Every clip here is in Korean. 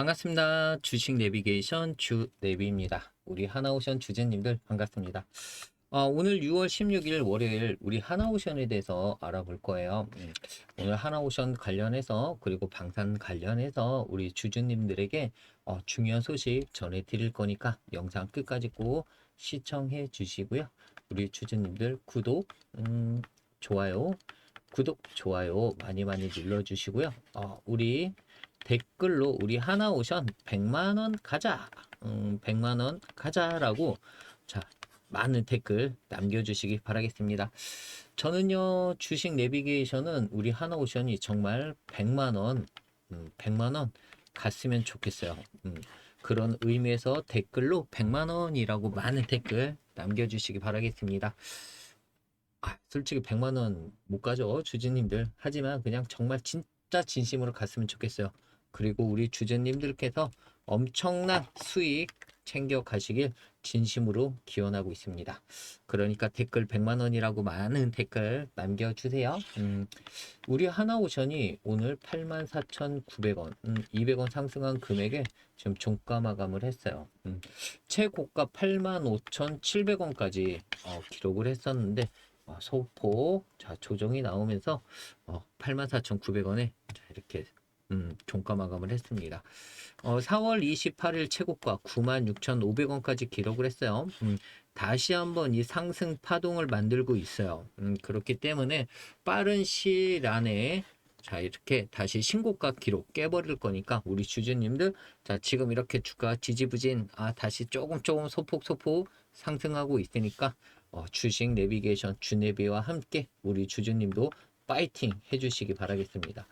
반갑습니다. 주식 내비게이션 주 내비입니다. 우리 하나오션 주제님들 반갑습니다. 어, 오늘 6월 16일 월요일 우리 하나오션에 대해서 알아볼 거예요. 음, 오늘 하나오션 관련해서 그리고 방산 관련해서 우리 주주님들에게 어, 중요한 소식 전해 드릴 거니까 영상 끝까지 꼭 시청해 주시고요. 우리 주주님들 구독, 음, 좋아요, 구독, 좋아요 많이 많이 눌러주시고요. 어, 우리 댓글로 우리 하나오션 100만원 가자, 음, 100만원 가자라고 자, 많은 댓글 남겨주시기 바라겠습니다. 저는요, 주식 내비게이션은 우리 하나오션이 정말 100만원, 음, 100만원 갔으면 좋겠어요. 음, 그런 의미에서 댓글로 100만원이라고 많은 댓글 남겨주시기 바라겠습니다. 아, 솔직히 100만 원 못 가죠, 주주님들. 하지만 그냥 정말 진짜 진심으로 갔으면 좋겠어요. 그리고 우리 주주님들께서 엄청난 수익 챙겨 가시길 진심으로 기원하고 있습니다. 그러니까 댓글 100만 원이라고 많은 댓글 남겨주세요. 음, 우리 하나오션이 오늘 84,900원, 음, 200원 상승한 금액에 지금 종가 마감을 했어요. 음, 최고가 85,700원까지 어, 기록을 했었는데 어, 소폭 자 조정이 나오면서 어, 84,900원에 자, 이렇게 음, 종가 마감을 했습니다. 어, 4월 28일 최고가 96,500원까지 기록을 했어요. 음, 다시 한번 이 상승 파동을 만들고 있어요. 음, 그렇기 때문에 빠른 시일 안에 자 이렇게 다시 신고가 기록 깨버릴 거니까 우리 주주님들 자 지금 이렇게 주가 지지부진 아 다시 조금 조금 소폭 소폭 상승하고 있으니까 어, 주식 내비게이션 주내비와 함께 우리 주주님도 파이팅 해주시기 바라겠습니다.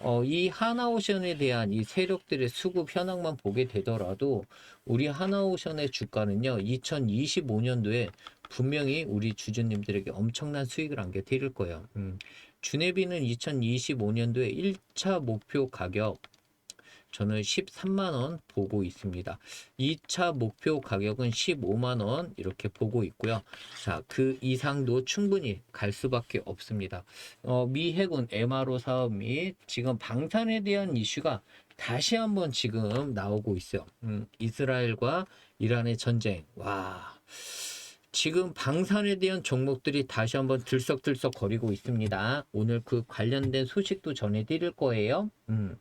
어, 이 하나오션에 대한 이 세력들의 수급 현황만 보게 되더라도 우리 하나오션의 주가는요 2025년도에 분명히 우리 주주님들에게 엄청난 수익을 안겨드릴 거예요. 음, 주내비는 2025년도에 1차 목표 가격 저는 13만원 보고 있습니다. 2차 목표 가격은 15만원 이렇게 보고 있고요. 자, 그 이상도 충분히 갈 수밖에 없습니다. 어, 미 해군 MRO 사업 및 지금 방산에 대한 이슈가 다시 한번 지금 나오고 있어요. 음, 이스라엘과 이란의 전쟁. 와. 지금 방산에 대한 종목들이 다시 한번 들썩들썩 거리고 있습니다. 오늘 그 관련된 소식도 전해드릴 거예요. 음.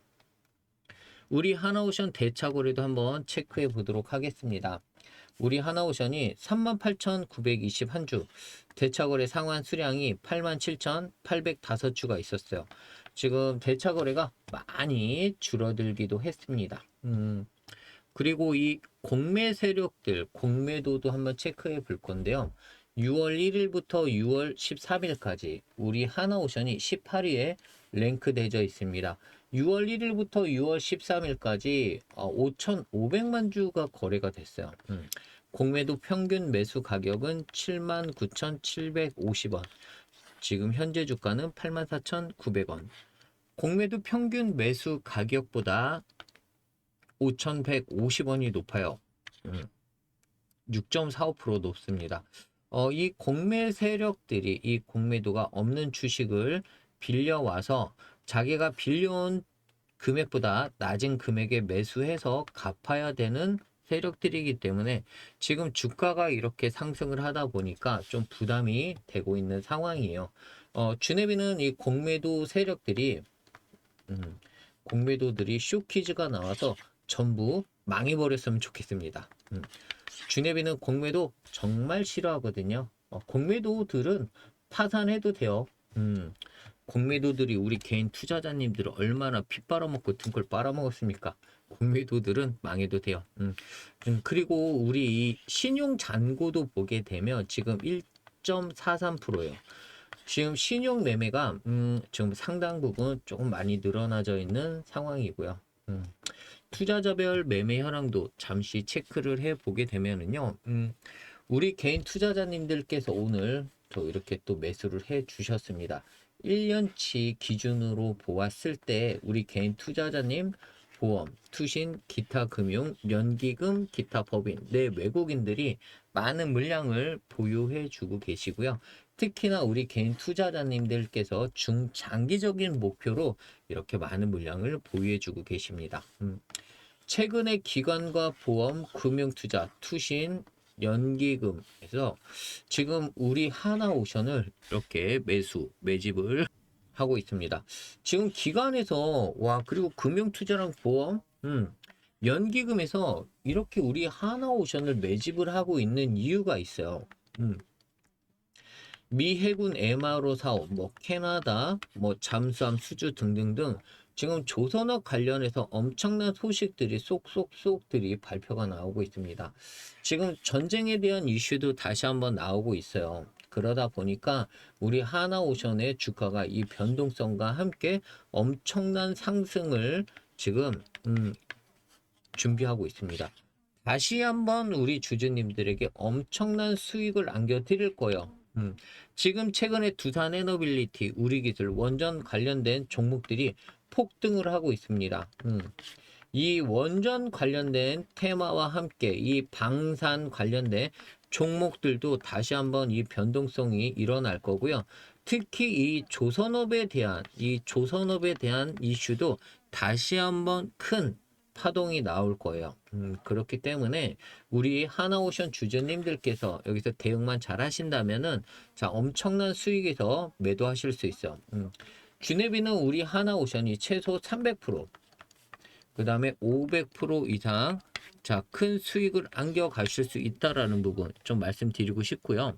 우리 하나오션 대차거래도 한번 체크해 보도록 하겠습니다. 우리 하나오션이 38,921주, 대차거래 상환 수량이 87,805주가 있었어요. 지금 대차거래가 많이 줄어들기도 했습니다. 음, 그리고 이 공매 세력들, 공매도도 한번 체크해 볼 건데요. 6월 1일부터 6월 13일까지 우리 하나오션이 18위에 랭크되어 있습니다. 6월 1일부터 6월 13일까지 5,500만 주가 거래가 됐어요. 음. 공매도 평균 매수 가격은 79,750원. 지금 현재 주가는 84,900원. 공매도 평균 매수 가격보다 5,150원이 높아요. 음. 6.45% 높습니다. 어, 이 공매 세력들이 이 공매도가 없는 주식을 빌려와서 자기가 빌려온 금액보다 낮은 금액에 매수해서 갚아야 되는 세력들이기 때문에 지금 주가가 이렇게 상승을 하다 보니까 좀 부담이 되고 있는 상황이에요. 어, 주네비는 이 공매도 세력들이 음, 공매도들이 쇼키즈가 나와서 전부 망해버렸으면 좋겠습니다. 음, 주네비는 공매도 정말 싫어하거든요. 어, 공매도들은 파산해도 돼요. 음, 공매도들이 우리 개인 투자자님들을 얼마나 피 빨아먹고 등골 빨아먹었습니까? 공매도들은 망해도 돼요. 음. 음, 그리고 우리 이 신용 잔고도 보게 되면 지금 1.43%예요. 지금 신용 매매가 음, 지금 상당 부분 조금 많이 늘어나져 있는 상황이고요. 음. 투자자별 매매 현황도 잠시 체크를 해 보게 되면은요. 음, 우리 개인 투자자님들께서 오늘 또 이렇게 또 매수를 해 주셨습니다. 1년치 기준으로 보았을 때 우리 개인 투자자님 보험, 투신, 기타 금융, 연기금, 기타 법인, 내 외국인들이 많은 물량을 보유해 주고 계시고요. 특히나 우리 개인 투자자님들께서 중장기적인 목표로 이렇게 많은 물량을 보유해 주고 계십니다. 음. 최근에 기관과 보험, 금융투자, 투신, 연기금에서 지금 우리 하나오션을 이렇게 매수, 매집을 하고 있습니다. 지금 기관에서 와 그리고 금융투자랑 보험, 음, 연기금에서 이렇게 우리 하나오션을 매집을 하고 있는 이유가 있어요. 음. 미 해군 MRO 사업, 뭐 캐나다, 뭐 잠수함 수주 등등등 지금 조선업 관련해서 엄청난 소식들이 쏙쏙쏙들이 발표가 나오고 있습니다. 지금 전쟁에 대한 이슈도 다시 한번 나오고 있어요. 그러다 보니까 우리 하나오션의 주가가 이 변동성과 함께 엄청난 상승을 지금 음, 준비하고 있습니다. 다시 한번 우리 주주님들에게 엄청난 수익을 안겨드릴 거예요. 음, 지금 최근에 두산 에너빌리티, 우리기술, 원전 관련된 종목들이 폭등을 하고 있습니다. 음, 이 원전 관련된 테마와 함께 이 방산 관련된 종목들도 다시 한번 이 변동성이 일어날 거고요. 특히 이 조선업에 대한 이 조선업에 대한 이슈도 다시 한번 큰 파동이 나올 거예요. 음, 그렇기 때문에 우리 하나오션 주주님들께서 여기서 대응만 잘 하신다면은 자 엄청난 수익에서 매도하실 수 있어요. 음, 주네비는 우리 하나오션이 최소 300%, 그 다음에 500% 이상 자, 큰 수익을 안겨 가실 수 있다라는 부분 좀 말씀드리고 싶고요.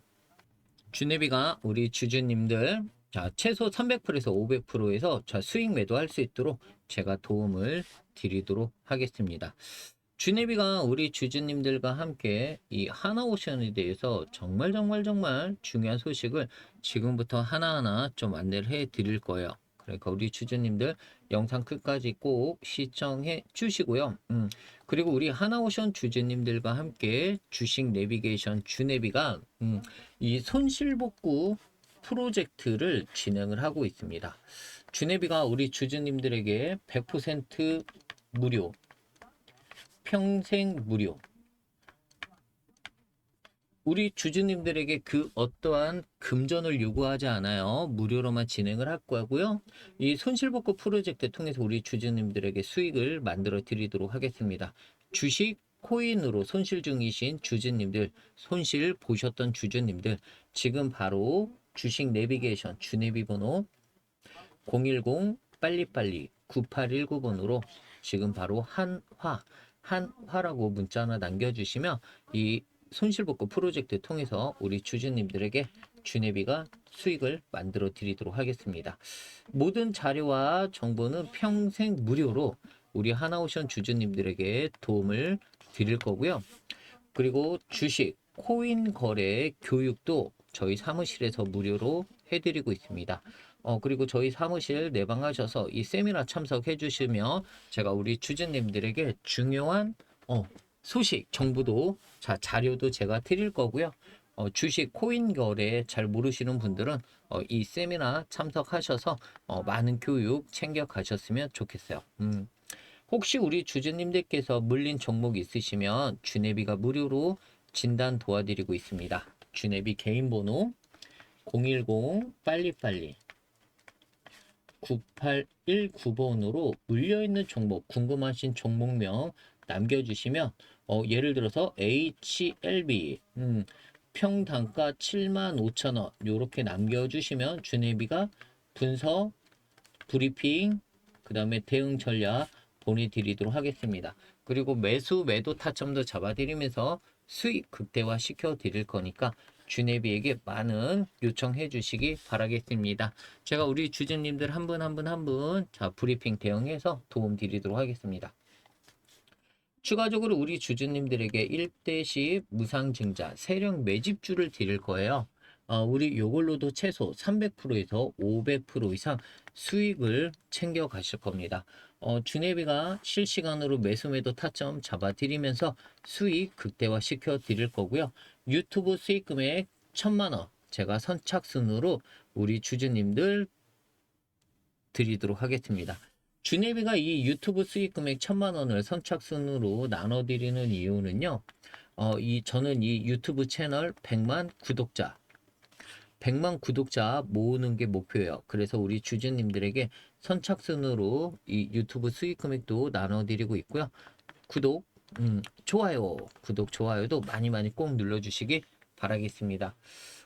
주네비가 우리 주주님들 자, 최소 300%에서 500%에서 자, 수익 매도할 수 있도록 제가 도움을 드리도록 하겠습니다. 주네비가 우리 주주님들과 함께 이 하나오션에 대해서 정말 정말 정말 중요한 소식을 지금부터 하나하나 좀 안내를 해 드릴 거예요. 그러니까 우리 주주님들 영상 끝까지 꼭 시청해 주시고요. 음, 그리고 우리 하나오션 주주님들과 함께 주식 내비게이션 주네비가 음, 이 손실복구 프로젝트를 진행을 하고 있습니다. 주네비가 우리 주주님들에게 100% 무료, 평생 무료, 우리 주주님들에게 그 어떠한 금전을 요구하지 않아요. 무료로만 진행을 할 거고요. 이 손실복구 프로젝트 통해서 우리 주주님들에게 수익을 만들어 드리도록 하겠습니다. 주식 코인으로 손실 중이신 주주님들, 손실 보셨던 주주님들, 지금 바로 주식 내비게이션 주내비 번호 010 빨리빨리 9819번으로 지금 바로 한화 한화라고 문자 하나 남겨주시면 이 손실복구 프로젝트 통해서 우리 주주님들에게 주내비가 수익을 만들어 드리도록 하겠습니다. 모든 자료와 정보는 평생 무료로 우리 하나오션 주주님들에게 도움을 드릴 거고요. 그리고 주식, 코인 거래 교육도 저희 사무실에서 무료로 해드리고 있습니다. 어, 그리고 저희 사무실 내방하셔서 이 세미나 참석해 주시면 제가 우리 주주님들에게 중요한 어, 소식, 정보도 자, 자료도 제가 드릴 거고요. 어, 주식 코인 거래 잘 모르시는 분들은 어, 이 세미나 참석하셔서 어, 많은 교육 챙겨 가셨으면 좋겠어요. 음. 혹시 우리 주주님들께서 물린 종목 있으시면 주네비가 무료로 진단 도와드리고 있습니다. 주네비 개인 번호 010 빨리빨리 9819번으로 물려있는 종목 궁금하신 종목명 남겨주시면 어, 예를 들어서 HLB 음, 평단가 75,000원 요렇게 남겨주시면 주네비가 분석 브리핑 그 다음에 대응 전략 보내드리도록 하겠습니다. 그리고 매수 매도 타점도 잡아드리면서 수익 극대화 시켜 드릴 거니까 주네비에게 많은 요청해 주시기 바라겠습니다. 제가 우리 주주님들 한 분 한 분 한 분 자 브리핑 대응해서 도움 드리도록 하겠습니다. 추가적으로 우리 주주님들에게 1대10 무상증자 세력 매집주를 드릴 거예요. 어, 우리 요걸로도 최소 300%에서 500% 이상 수익을 챙겨 가실 겁니다. 어, 주네비가 실시간으로 매수매도 타점 잡아드리면서 수익 극대화 시켜 드릴 거고요. 유튜브 수익 금액 천만 원 제가 선착순으로 우리 주주님들 드리도록 하겠습니다. 주네비가 이 유튜브 수익 금액 천만 원을 선착순으로 나눠드리는 이유는요. 어, 이 저는 이 유튜브 채널 100만 구독자 100만 구독자 모으는 게 목표예요. 그래서 우리 주주님들에게 선착순으로 이 유튜브 수익 금액도 나눠드리고 있고요. 구독, 음, 좋아요, 구독, 좋아요도 많이 많이 꼭 눌러주시기 바라겠습니다.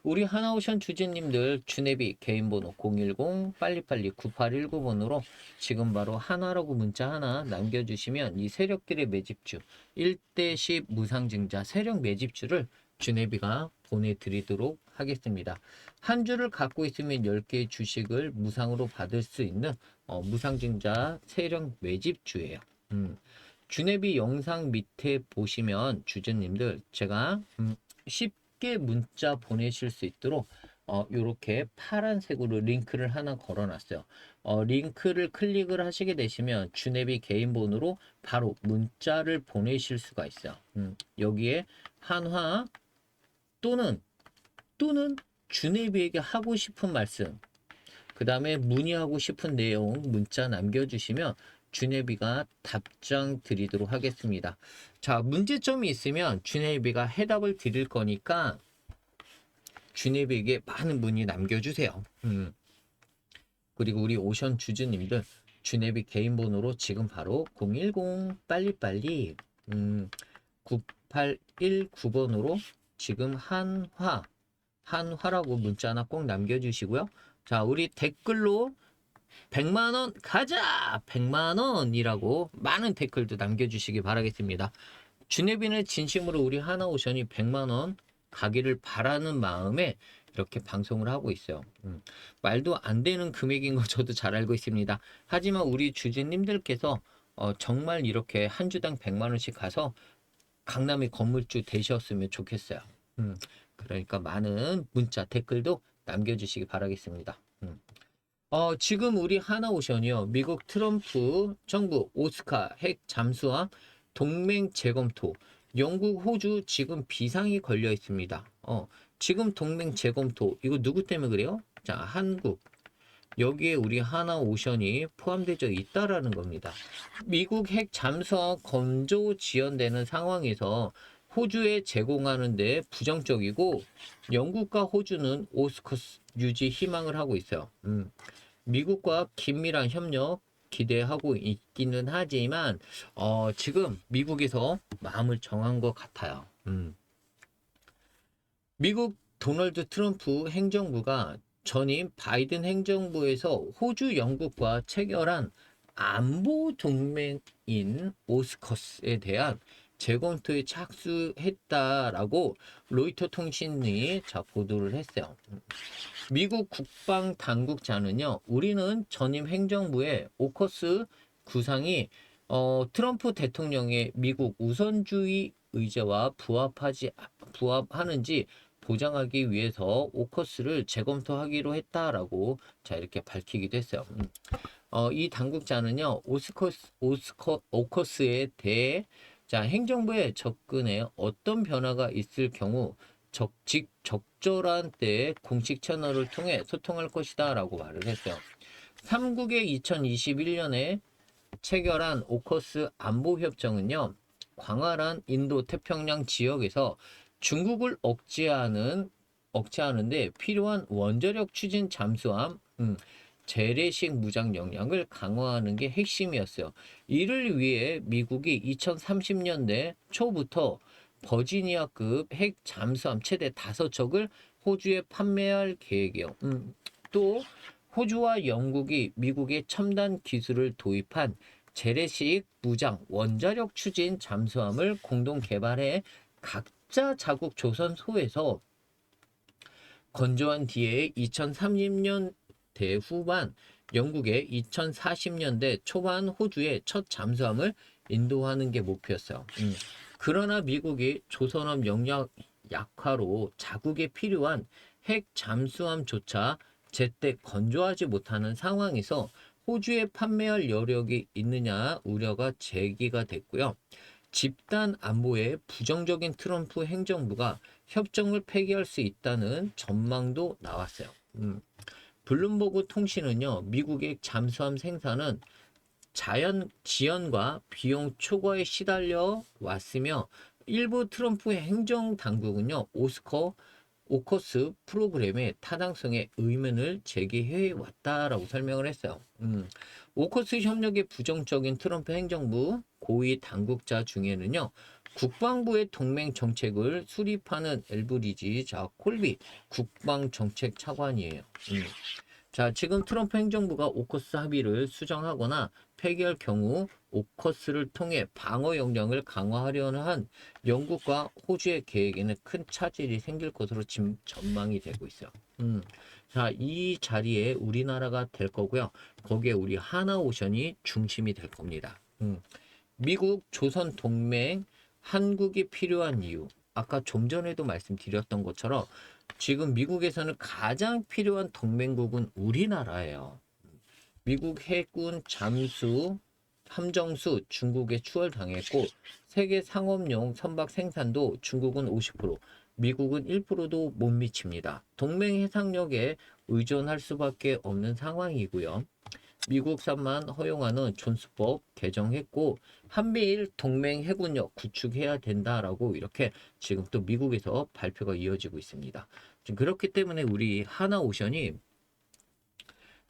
우리 하나오션 주주님들 주내비 개인 번호 010 빨리빨리 9819번으로 지금 바로 하나라고 문자 하나 남겨주시면 이 세력들의 매집주 1대10 무상증자 세력 매집주를 주내비가 보내드리도록 하겠습니다. 한 주를 갖고 있으면 10개의 주식을 무상으로 받을 수 있는 어, 무상증자 세력 매집주예요. 음. 주내비 영상 밑에 보시면 주주님들 제가 음, 쉽게 문자 보내실 수 있도록 어, 요렇게 파란색으로 링크를 하나 걸어놨어요. 어, 링크를 클릭을 하시게 되시면 주내비 개인 번호로 바로 문자를 보내실 수가 있어요. 음, 여기에 한화 또는 또는 주내비에게 하고 싶은 말씀 그 다음에 문의하고 싶은 내용 문자 남겨주시면 주네비가 답장 드리도록 하겠습니다. 자, 문제점이 있으면 주네비가 해답을 드릴 거니까 주네비에게 많은 문의 남겨주세요. 음. 그리고 우리 오션 주주님들 주네비 개인 번호로 지금 바로 010 빨리빨리 음, 9819번으로 지금 한화 한화라고 문자 하나 꼭 남겨주시고요. 자, 우리 댓글로 100만 원 가자 100만 원이라고 많은 댓글도 남겨주시기 바라겠습니다. 주네비는 진심으로 우리 하나오션이 100만 원 가기를 바라는 마음에 이렇게 방송을 하고 있어요. 음, 말도 안 되는 금액인 거 저도 잘 알고 있습니다. 하지만 우리 주주님들께서 어, 정말 이렇게 한 주당 100만 원씩 가서 강남의 건물주 되셨으면 좋겠어요. 음, 그러니까 많은 문자 댓글도 남겨주시기 바라겠습니다. 음. 어, 지금 우리 하나오션이요. 미국 트럼프 정부 오스카 핵 잠수함 동맹 재검토. 영국, 호주 지금 비상이 걸려 있습니다. 어, 지금 동맹 재검토. 이거 누구 때문에 그래요? 자, 한국. 여기에 우리 하나오션이 포함되어 있다라는 겁니다. 미국 핵 잠수함 건조 지연되는 상황에서 호주에 제공하는 데 부정적이고 영국과 호주는 오스커스 유지 희망을 하고 있어요. 음. 미국과 긴밀한 협력 기대하고 있기는 하지만 어, 지금 미국에서 마음을 정한 것 같아요. 음. 미국 도널드 트럼프 행정부가 전임 바이든 행정부에서 호주 영국과 체결한 안보 동맹인 오스커스에 대한 재검토에 착수했다라고 로이터 통신이 자 보도를 했어요. 미국 국방 당국자는요, 우리는 전임 행정부의 오커스 구상이 어, 트럼프 대통령의 미국 우선주의 의제와 부합하지 부합하는지 보장하기 위해서 오커스를 재검토하기로 했다라고 자 이렇게 밝히기도 했어요. 음. 어, 이 당국자는요 오스커스 오스커 오커스에 대해 자, 행정부의 접근에 어떤 변화가 있을 경우 적직 적절한 때에 공식 채널을 통해 소통할 것이다 라고 말을 했어요. 3국의 2021년에 체결한 오커스 안보협정은요. 광활한 인도 태평양 지역에서 중국을 억제하는 억제하는데 필요한 원자력 추진 잠수함 음, 재래식 무장 역량을 강화하는 게 핵심이었어요. 이를 위해 미국이 2030년대 초부터 버지니아급 핵 잠수함 최대 5척을 호주에 판매할 계획이에요. 음, 또 호주와 영국이 미국의 첨단 기술을 도입한 재래식 무장 원자력 추진 잠수함을 공동 개발해 각자 자국 조선소에서 건조한 뒤에 2030년 대후반 영국의 2040년대 초반 호주의 첫 잠수함을 인도하는 게 목표였어요. 음. 그러나 미국이 조선업 영역 약화로 자국에 필요한 핵 잠수함조차 제때 건조하지 못하는 상황에서 호주에 판매할 여력이 있느냐 우려가 제기가 됐고요. 집단 안보에 부정적인 트럼프 행정부가 협정을 폐기할 수 있다는 전망도 나왔어요. 음. 블룸버그 통신은요, 미국의 잠수함 생산은 자연 지연과 비용 초과에 시달려 왔으며 일부 트럼프의 행정 당국은요 오스커 오커스 프로그램의 타당성에 의문을 제기해 왔다라고 설명을 했어요. 음, 오커스 협력의 부정적인 트럼프 행정부 고위 당국자 중에는요. 국방부의 동맹 정책을 수립하는 엘브리지 자 콜비 국방 정책 차관이에요. 음. 자 지금 트럼프 행정부가 오커스 합의를 수정하거나 폐기할 경우 오커스를 통해 방어 역량을 강화하려는 한 영국과 호주의 계획에는 큰 차질이 생길 것으로 지금 전망이 되고 있어요. 음. 자, 이 자리에 우리나라가 될 거고요. 거기에 우리 하나오션이 중심이 될 겁니다. 음. 미국 조선 동맹 한국이 필요한 이유. 아까 좀 전에도 말씀드렸던 것처럼 지금 미국에서는 가장 필요한 동맹국은 우리나라예요. 미국 해군 잠수 함정수 중국에 추월당했고 세계 상업용 선박 생산도 중국은 50%, 미국은 1%도 못 미칩니다. 동맹 해상력에 의존할 수밖에 없는 상황이고요. 미국산만 허용하는 존스법 개정했고 한미일 동맹 해군력 구축해야 된다라고 이렇게 지금 또 미국에서 발표가 이어지고 있습니다. 그렇기 때문에 우리 하나오션이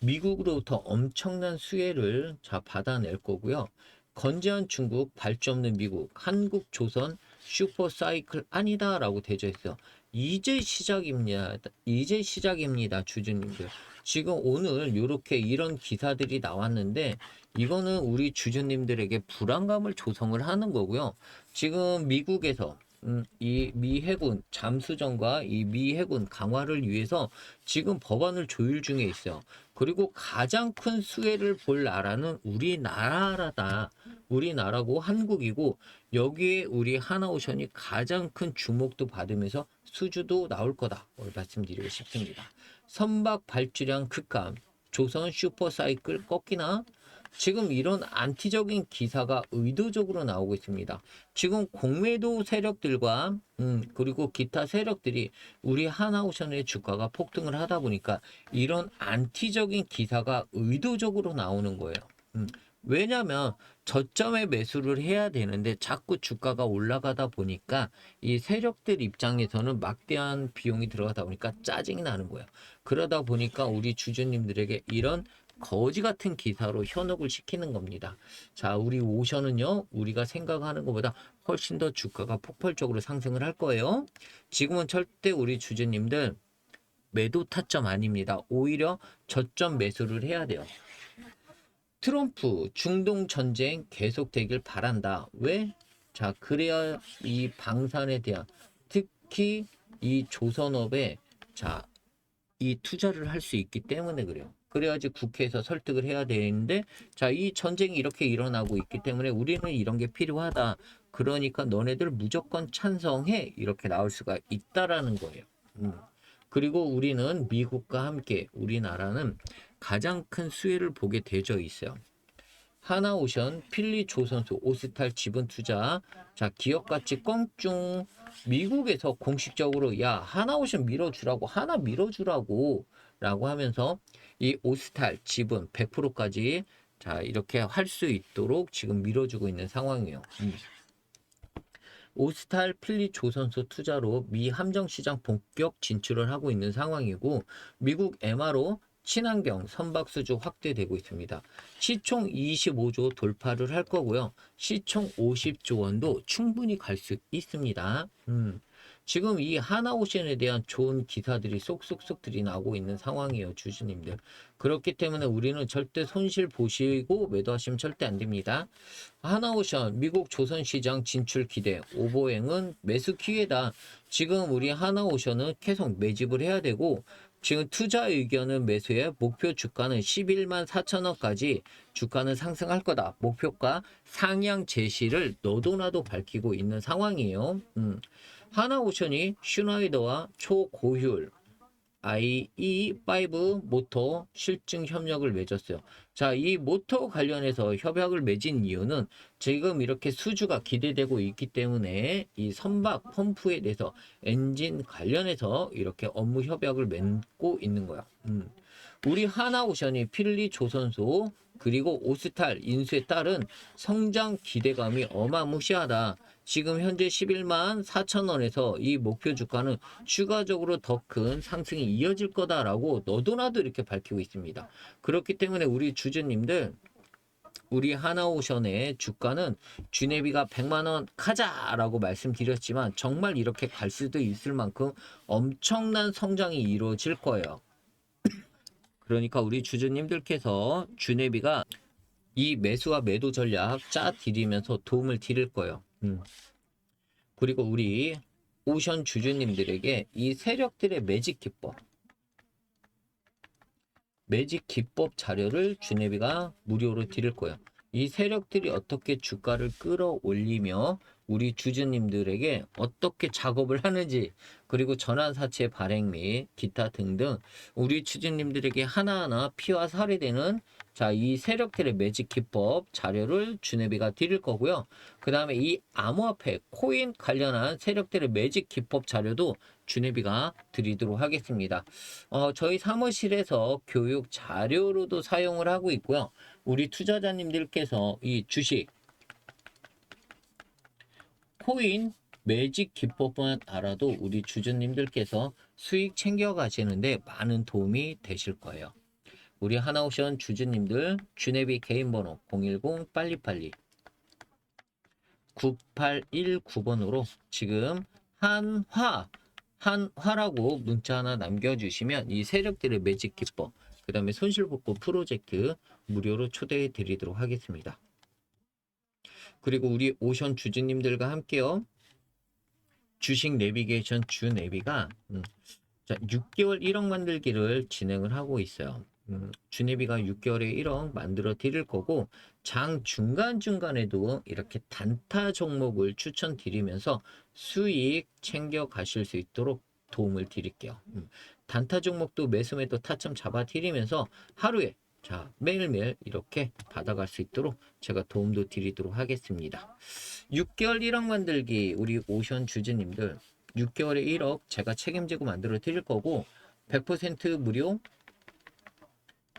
미국으로부터 엄청난 수혜를 자 받아낼 거고요. 건재한 중국, 발주 없는 미국, 한국, 조선 슈퍼 사이클 아니다라고 있어요. 이제 시작입니다. 이제 시작입니다, 주주님들. 지금 오늘 이렇게 이런 기사들이 나왔는데 이거는 우리 주주님들에게 불안감을 조성을 하는 거고요. 지금 미국에서 음, 이 미 해군 잠수정과 이 미 해군 강화를 위해서 지금 법안을 조율 중에 있어요. 그리고 가장 큰 수혜를 볼 나라는 우리나라다. 우리나라고 한국이고 여기에 우리 하나오션이 가장 큰 주목도 받으면서 수주도 나올 거다. 오늘 말씀드리고 싶습니다. 선박 발주량 급감, 조선 슈퍼사이클 꺾이나 지금 이런 안티적인 기사가 의도적으로 나오고 있습니다. 지금 공매도 세력들과 음, 그리고 기타 세력들이 우리 하나오션의 주가가 폭등을 하다 보니까 이런 안티적인 기사가 의도적으로 나오는 거예요. 음, 왜냐하면 저점에 매수를 해야 되는데 자꾸 주가가 올라가다 보니까 이 세력들 입장에서는 막대한 비용이 들어가다 보니까 짜증이 나는 거예요. 그러다 보니까 우리 주주님들에게 이런 거지 같은 기사로 현혹을 시키는 겁니다. 자, 우리 오션은요, 우리가 생각하는 것보다 훨씬 더 주가가 폭발적으로 상승을 할 거예요. 지금은 절대 우리 주주님들 매도 타점 아닙니다. 오히려 저점 매수를 해야 돼요. 트럼프 중동 전쟁 계속되길 바란다. 왜? 자, 그래야 이 방산에 대한 특히 이 조선업에 자, 이 투자를 할 수 있기 때문에 그래요. 그래야지 국회에서 설득을 해야 되는데 자, 이 전쟁이 이렇게 일어나고 있기 때문에 우리는 이런 게 필요하다. 그러니까 너네들 무조건 찬성해. 이렇게 나올 수가 있다라는 거예요. 음. 그리고 우리는 미국과 함께 우리나라는 가장 큰 수혜를 보게 되져 있어요. 하나오션, 필리 조선소, 오스탈 지분 투자. 자, 기업 가치 껑충. 미국에서 공식적으로 야, 하나오션 밀어주라고, 하나 밀어주라고 라고 하면서 이 오스탈 지분 100%까지 자, 이렇게 할 수 있도록 지금 밀어주고 있는 상황이에요. 음. 오스탈 필리 조선소 투자로 미 함정시장 본격 진출을 하고 있는 상황이고 미국 MRO 친환경 선박 수주 확대되고 있습니다. 시총 25조 돌파를 할 거고요. 시총 50조 원도 충분히 갈 수 있습니다. 음. 지금 이 하나오션에 대한 좋은 기사들이 쏙쏙쏙들이 나오고 있는 상황이에요, 주주님들. 그렇기 때문에 우리는 절대 손실 보시고 매도하시면 절대 안 됩니다. 하나오션 미국 조선시장 진출 기대 오보행은 매수 기회다. 지금 우리 하나오션은 계속 매집을 해야 되고 지금 투자 의견은 매수에 목표 주가는 11만 4천 원까지 주가는 상승할 거다. 목표가 상향 제시를 너도나도 밝히고 있는 상황이에요. 음. 하나오션이 슈나이더와 초고효율 IE5 모터 실증 협력을 맺었어요. 자, 이 모터 관련해서 협약을 맺은 이유는 지금 이렇게 수주가 기대되고 있기 때문에 이 선박 펌프에 대해서 엔진 관련해서 이렇게 업무 협약을 맺고 있는 거야. 음. 우리 하나오션이 필리 조선소 그리고 오스탈 인수에 따른 성장 기대감이 어마무시하다. 지금 현재 11만 4천 원에서 이 목표 주가는 추가적으로 더 큰 상승이 이어질 거다라고 너도나도 이렇게 밝히고 있습니다. 그렇기 때문에 우리 주주님들 우리 하나오션의 주가는 주네비가 100만 원 가자라고 말씀드렸지만 정말 이렇게 갈 수도 있을 만큼 엄청난 성장이 이루어질 거예요. 그러니까 우리 주주님들께서 주네비가 이 매수와 매도 전략 짜 드리면서 도움을 드릴 거예요. 음. 그리고 우리 오션 주주님들에게 이 세력들의 매직 기법 매직 기법 자료를 주네비가 무료로 드릴 거예요. 이 세력들이 어떻게 주가를 끌어올리며 우리 주주님들에게 어떻게 작업을 하는지 그리고 전환사채 발행 및 기타 등등 우리 주주님들에게 하나하나 피와 살이 되는 자, 이 세력들의 매직 기법 자료를 주네비가 드릴 거고요. 그 다음에 이 암호화폐, 코인 관련한 세력들의 매직 기법 자료도 주네비가 드리도록 하겠습니다. 어, 저희 사무실에서 교육 자료로도 사용을 하고 있고요. 우리 투자자님들께서 이 주식, 코인, 매직 기법만 알아도 우리 주주님들께서 수익 챙겨 가시는데 많은 도움이 되실 거예요. 우리 하나옵션 주주님들 주네비 개인 번호 010 빨리빨리 9819번으로 지금 한화 한화라고 문자 하나 남겨주시면 이 세력들의 매직 기법 그 다음에 손실복구 프로젝트 무료로 초대해 드리도록 하겠습니다. 그리고 우리 오션 주주님들과 함께요. 주식 내비게이션 주 내비가 음, 자, 6개월 1억 만들기를 진행을 하고 있어요. 음, 주네비가 6개월에 1억 만들어 드릴 거고 장 중간중간에도 이렇게 단타 종목을 추천드리면서 수익 챙겨 가실 수 있도록 도움을 드릴게요. 음, 단타 종목도 매수매도 타점 잡아 드리면서 하루에 자 매일매일 이렇게 받아갈 수 있도록 제가 도움도 드리도록 하겠습니다. 6개월 1억 만들기 우리 오션 주주님들 6개월에 1억 제가 책임지고 만들어 드릴 거고 100% 무료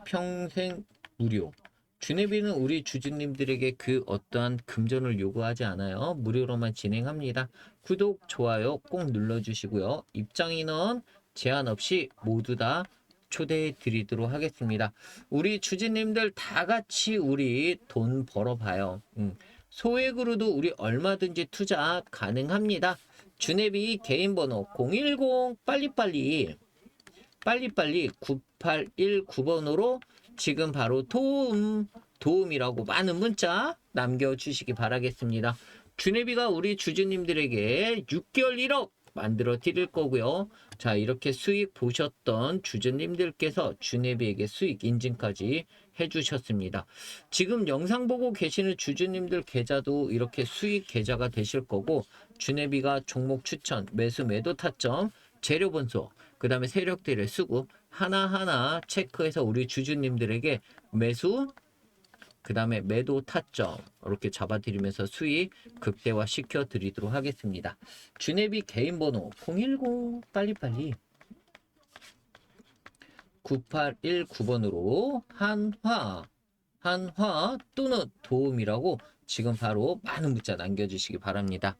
평생 무료. 주네비는 우리 주주님들에게 그 어떠한 금전을 요구하지 않아요. 무료로만 진행합니다. 구독, 좋아요 꼭 눌러주시고요. 입장인원 제한 없이 모두 다 초대해 드리도록 하겠습니다. 우리 주주님들 다 같이 우리 돈 벌어봐요. 음. 소액으로도 우리 얼마든지 투자 가능합니다. 주네비 개인 번호 010 빨리빨리 빨리빨리 9819번으로 지금 바로 도움, 도움이라고 많은 문자 남겨주시기 바라겠습니다. 주네비가 우리 주주님들에게 6개월 1억 만들어 드릴 거고요. 자, 이렇게 수익 보셨던 주주님들께서 주네비에게 수익 인증까지 해주셨습니다. 지금 영상 보고 계시는 주주님들 계좌도 이렇게 수익 계좌가 되실 거고, 주네비가 종목 추천, 매수 매도 타점, 재료 분석, 그 다음에 세력들의 수급 하나하나 체크해서 우리 주주님들에게 매수, 그 다음에 매도 타점 이렇게 잡아드리면서 수익 극대화 시켜드리도록 하겠습니다. 주네비 개인 번호 010 빨리빨리 9819번으로 한화 한화 또는 도움이라고 지금 바로 많은 문자 남겨주시기 바랍니다.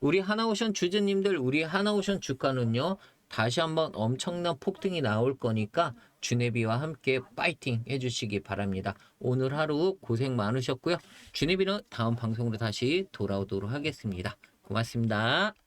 우리 하나오션 주주님들 우리 하나오션 주가는요 다시 한번 엄청난 폭등이 나올 거니까 주네비와 함께 파이팅 해주시기 바랍니다. 오늘 하루 고생 많으셨고요. 주네비는 다음 방송으로 다시 돌아오도록 하겠습니다. 고맙습니다.